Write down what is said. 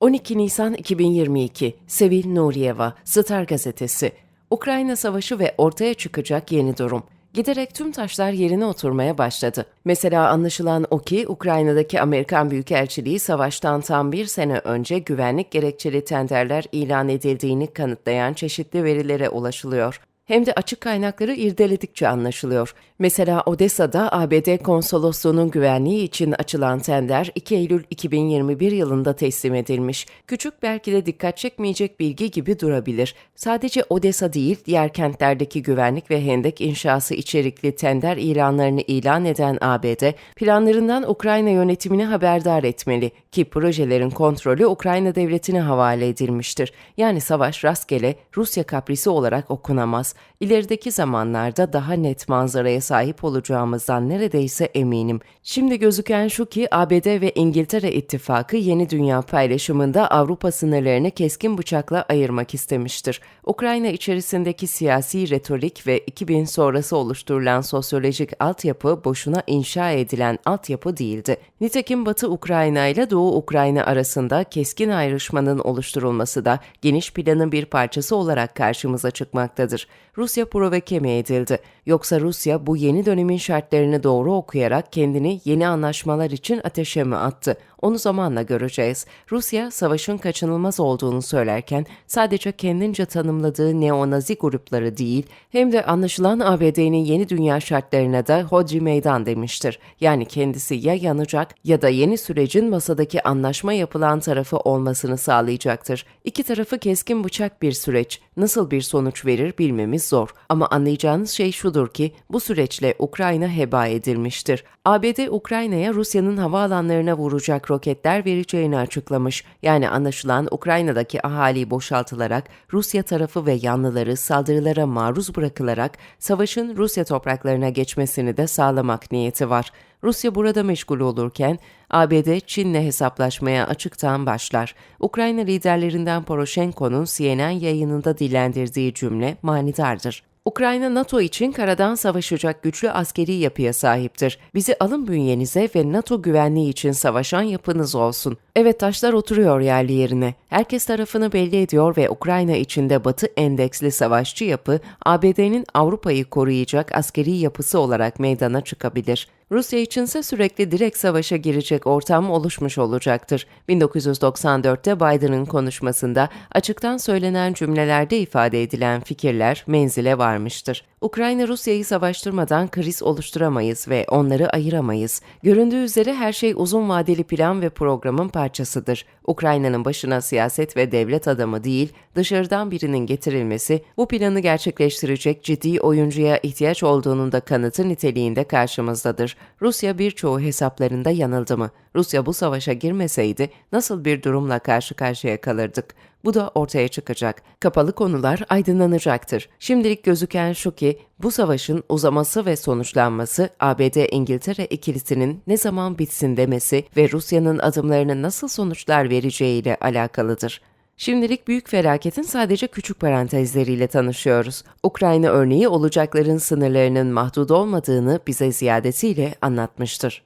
12 Nisan 2022 Sevil Nuriyeva, Star Gazetesi Ukrayna Savaşı ve ortaya çıkacak yeni durum. Giderek tüm taşlar yerine oturmaya başladı. Mesela anlaşılan o ki Ukrayna'daki Amerikan Büyükelçiliği savaştan tam bir sene önce güvenlik gerekçeli tenderler ilan edildiğini kanıtlayan çeşitli verilere ulaşılıyor hem de açık kaynakları irdeledikçe anlaşılıyor. Mesela Odessa'da ABD konsolosluğunun güvenliği için açılan tender 2 Eylül 2021 yılında teslim edilmiş. Küçük belki de dikkat çekmeyecek bilgi gibi durabilir. Sadece Odessa değil, diğer kentlerdeki güvenlik ve hendek inşası içerikli tender ilanlarını ilan eden ABD, planlarından Ukrayna yönetimini haberdar etmeli ki projelerin kontrolü Ukrayna devletine havale edilmiştir. Yani savaş rastgele Rusya kaprisi olarak okunamaz. İlerideki zamanlarda daha net manzaraya sahip olacağımızdan neredeyse eminim. Şimdi gözüken şu ki ABD ve İngiltere ittifakı yeni dünya paylaşımında Avrupa sınırlarını keskin bıçakla ayırmak istemiştir. Ukrayna içerisindeki siyasi retorik ve 2000 sonrası oluşturulan sosyolojik altyapı boşuna inşa edilen altyapı değildi. Nitekim Batı Ukrayna ile Doğu Ukrayna arasında keskin ayrışmanın oluşturulması da geniş planın bir parçası olarak karşımıza çıkmaktadır. Rusya provoke mi edildi? Yoksa Rusya bu yeni dönemin şartlarını doğru okuyarak kendini yeni anlaşmalar için ateşe mi attı? Onu zamanla göreceğiz. Rusya savaşın kaçınılmaz olduğunu söylerken sadece kendince tanımladığı neonazi grupları değil, hem de anlaşılan ABD'nin yeni dünya şartlarına da hodri meydan demiştir. Yani kendisi ya yanacak ya da yeni sürecin masadaki anlaşma yapılan tarafı olmasını sağlayacaktır. İki tarafı keskin bıçak bir süreç. Nasıl bir sonuç verir bilmemiz zor. Ama anlayacağınız şey şudur ki bu süreçle Ukrayna heba edilmiştir. ABD Ukrayna'ya Rusya'nın havaalanlarına vuracak roketler vereceğini açıklamış. Yani anlaşılan Ukrayna'daki ahali boşaltılarak Rusya tarafı ve yanlıları saldırılara maruz bırakılarak savaşın Rusya topraklarına geçmesini de sağlamak niyeti var. Rusya burada meşgul olurken ABD Çin'le hesaplaşmaya açıktan başlar. Ukrayna liderlerinden Poroshenko'nun CNN yayınında dillendirdiği cümle manidardır. Ukrayna NATO için karadan savaşacak güçlü askeri yapıya sahiptir. Bizi alın bünyenize ve NATO güvenliği için savaşan yapınız olsun. Evet taşlar oturuyor yerli yerine. Herkes tarafını belli ediyor ve Ukrayna içinde Batı endeksli savaşçı yapı ABD'nin Avrupa'yı koruyacak askeri yapısı olarak meydana çıkabilir. Rusya içinse sürekli direkt savaşa girecek ortam oluşmuş olacaktır. 1994'te Biden'ın konuşmasında açıktan söylenen cümlelerde ifade edilen fikirler menzile varmıştır. Ukrayna Rusya'yı savaştırmadan kriz oluşturamayız ve onları ayıramayız. Göründüğü üzere her şey uzun vadeli plan ve programın parçasıdır. Ukrayna'nın başına siyaset ve devlet adamı değil, dışarıdan birinin getirilmesi bu planı gerçekleştirecek ciddi oyuncuya ihtiyaç olduğunun da kanıtı niteliğinde karşımızdadır. Rusya birçoğu hesaplarında yanıldı mı? Rusya bu savaşa girmeseydi nasıl bir durumla karşı karşıya kalırdık? Bu da ortaya çıkacak. Kapalı konular aydınlanacaktır. Şimdilik gözüken şu ki bu savaşın uzaması ve sonuçlanması ABD-İngiltere ikilisinin ne zaman bitsin demesi ve Rusya'nın adımlarının nasıl sonuçlar vereceğiyle alakalıdır. Şimdilik büyük felaketin sadece küçük parantezleriyle tanışıyoruz. Ukrayna örneği olacakların sınırlarının mahdud olmadığını bize ziyadesiyle anlatmıştır.